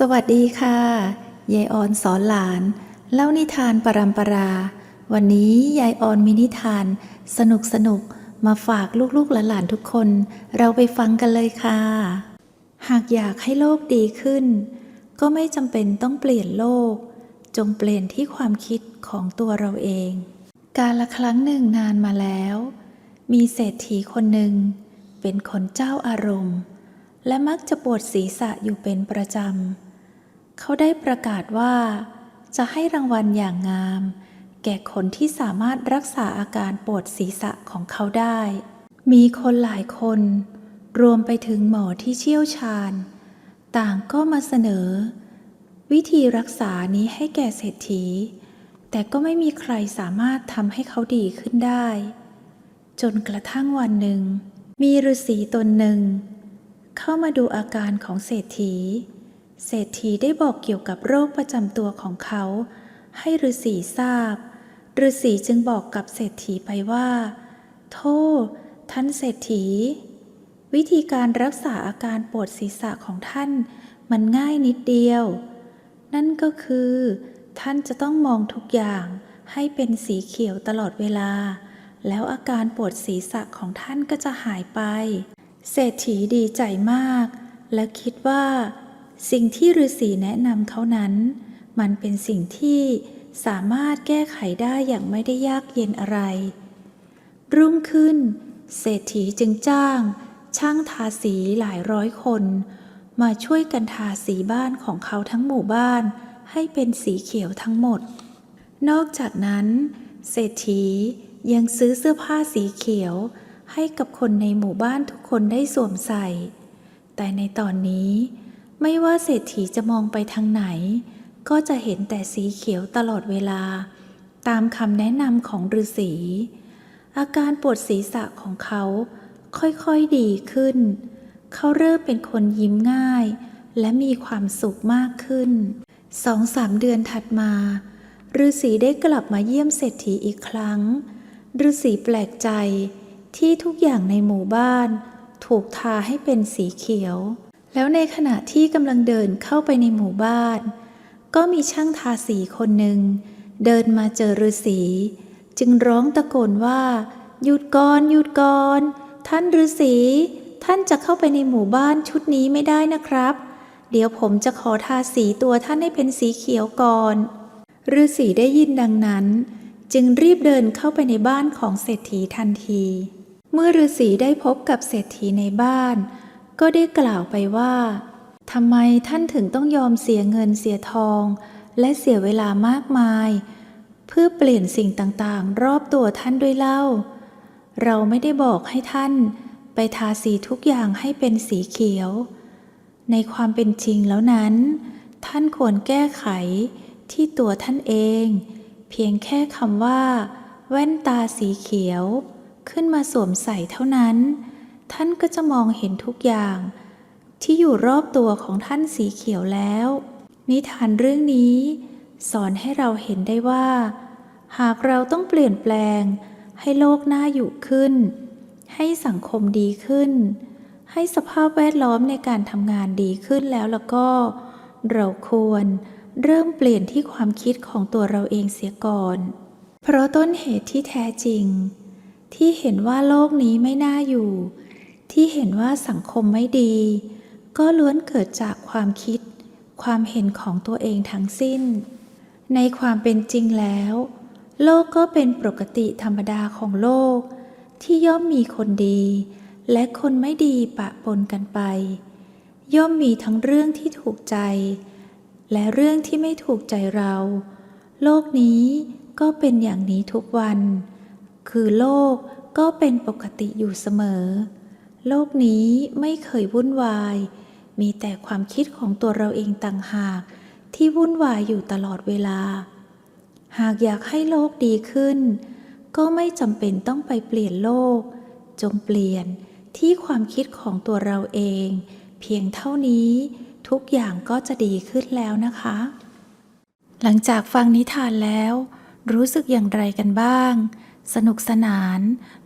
สวัสดีค่ะยายออนสอนหลาน เล่านิทานปรำปรา วันนี้ยายออนมีนิทาน สนุกสนุกๆมาฝากลูกๆหลานๆทุกคน เราไปฟังกันเลยค่ะ หากอยากให้โลกดีขึ้น ก็ไม่จำเป็นต้องเปลี่ยนโลก จงเปลี่ยนที่ความคิดของตัวเราเอง การละครั้งหนึ่งนานมาแล้ว มีเศรษฐีคนหนึ่ง เป็นคนเจ้าอารมณ์ และมักจะปวดศีรษะอยู่เป็นประจำ เขาได้ประกาศว่า จะให้รางวัลอย่างงาม แก่คนที่สามารถรักษาอาการปวดศีรษะของเขาได้ มีคนหลายคน รวมไปถึงหมอที่เชี่ยวชาญ ต่างก็มาเสนอ วิธีรักษานี้ให้แก่เศรษฐี แต่ก็ไม่มีใครสามารถทำให้เขาดีขึ้นได้ จนกระทั่งวันหนึ่ง มีฤาษีตนหนึ่ง เข้ามาดูอาการของเศรษฐี เศรษฐีได้บอกเกี่ยวกับโรคประจำตัวของเขา ให้ฤาษีทราบฤาษีจึงบอกกับเศรษฐีไปว่า โทษ ท่านเศรษฐี วิธีการรักษาอาการปวดศีรษะของท่านมันง่ายนิดเดียว นั่นก็คือ ท่านจะต้องมองทุกอย่างให้เป็นสีเขียวตลอดเวลา แล้วอาการปวดศีรษะของท่านก็จะหายไป เศรษฐีดีใจมาก และคิดว่า สิ่งที่ฤาษีแนะนำเขานั้น มันเป็นสิ่งที่สามารถแก้ไขได้อย่างไม่ได้ยากเย็นอะไร รุ่งขึ้น เศรษฐีจึงจ้าง ช่างทาสีหลายร้อยคน มาช่วยกันทาสีบ้านของเขาทั้งหมู่บ้าน ให้เป็นสีเขียวทั้งหมด นอกจากนั้น เศรษฐียังซื้อเสื้อผ้าสีเขียว ให้กับคนในหมู่บ้านทุกคนได้สวมใส่ แต่ในตอนนี้ ไม่ว่าเศรษฐีจะมองไปทางไหน ก็จะเห็นแต่สีเขียวตลอดเวลา ตามคำแนะนำของฤาษี อาการปวดศีรษะของเขาค่อยๆดีขึ้น เขาเริ่มเป็นคนยิ้มง่าย และมีความสุขมากขึ้น สองสามเดือนถัดมาฤาษีได้กลับมาเยี่ยมเศรษฐีอีกครั้งฤาษีแปลกใจที่ทุกอย่างในหมู่บ้าน ถูกทาให้เป็นสีเขียว แล้วในขณะที่กำลังเดินเข้าไปในหมู่บ้าน ก็มีช่างทาสีคนหนึ่ง เดินมาเจอฤาษีจึงร้องตะโกนว่า หยุดก่อนหยุดก่อนท่านฤาษีท่านจะเข้าไปในหมู่บ้านชุดนี้ไม่ได้นะครับ เดี๋ยวผมจะขอทาสีตัวท่านให้เป็นสีเขียวก่อนฤาษีได้ยินดังนั้น จึงรีบเดินเข้าไปในบ้านของเศรษฐีทันที เมื่อฤาษีได้พบกับเศรษฐีในบ้าน ก็ได้กล่าวไปว่าทำไมท่านถึงต้องยอมเสียเงินเสียทอง และเสียเวลามากมาย เพื่อเปลี่ยนสิ่งต่างๆ รอบตัวท่านด้วยเล่า เราไม่ได้บอกให้ท่าน ไปทาสีทุกอย่างให้เป็นสีเขียว ในความเป็นจริงแล้วนั้น ท่านควรแก้ไขที่ตัวท่านเอง เพียงแค่คำว่า แว่นตาสีเขียว ขึ้นมาสวมใส่เท่านั้น ท่านก็จะมองเห็นทุกอย่าง ที่อยู่รอบตัวของท่านสีเขียวแล้ว นิทานเรื่องนี้ สอนให้เราเห็นได้ว่า หากเราต้องเปลี่ยนแปลง ให้โลกน่าอยู่ขึ้น ให้สังคมดีขึ้น ให้สภาพแวดล้อมในการทำงานดีขึ้นแล้วแล้วก็ เราควรเริ่มเปลี่ยนที่ความคิดของตัวเราเองเสียก่อน เพราะต้นเหตุที่แท้จริง ที่เห็นว่าโลกนี้ไม่น่าอยู่ ที่เห็นว่าสังคมไม่ดี ก็ล้วนเกิดจากความคิด ความเห็นของตัวเองทั้งสิ้น ในความเป็นจริงแล้ว โลกก็เป็นปกติธรรมดาของโลก ที่ย่อมมีคนดี และคนไม่ดีปะปนกันไป ย่อมมีทั้งเรื่องที่ถูกใจ และเรื่องที่ไม่ถูกใจเรา โลกนี้ก็เป็นอย่างนี้ทุกวัน คือโลกก็เป็นปกติอยู่เสมอ โลกนี้ไม่เคยวุ่นวาย มีแต่ความคิดของตัวเราเองต่างหาก ที่วุ่นวายอยู่ตลอดเวลา หากอยากให้โลกดีขึ้น ก็ไม่จำเป็นต้องไปเปลี่ยนโลก จงเปลี่ยนที่ความคิดของตัวเราเอง เพียงเท่านี้ทุกอย่างก็จะดีขึ้นแล้วนะคะ หลังจากฟังนิทานแล้ว รู้สึกอย่างไรกันบ้าง สนุกสนาน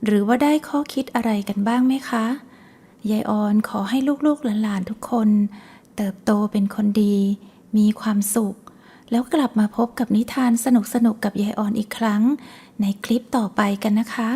หรือว่าได้ข้อคิดอะไรกันบ้างไหมคะ ยายออนขอให้ลูกๆหลานๆทุกคน เติบโตเป็นคนดี มีความสุข แล้วกลับมาพบกับนิทานสนุกๆกับยายออนอีกครั้ง ในคลิปต่อไปกันนะคะ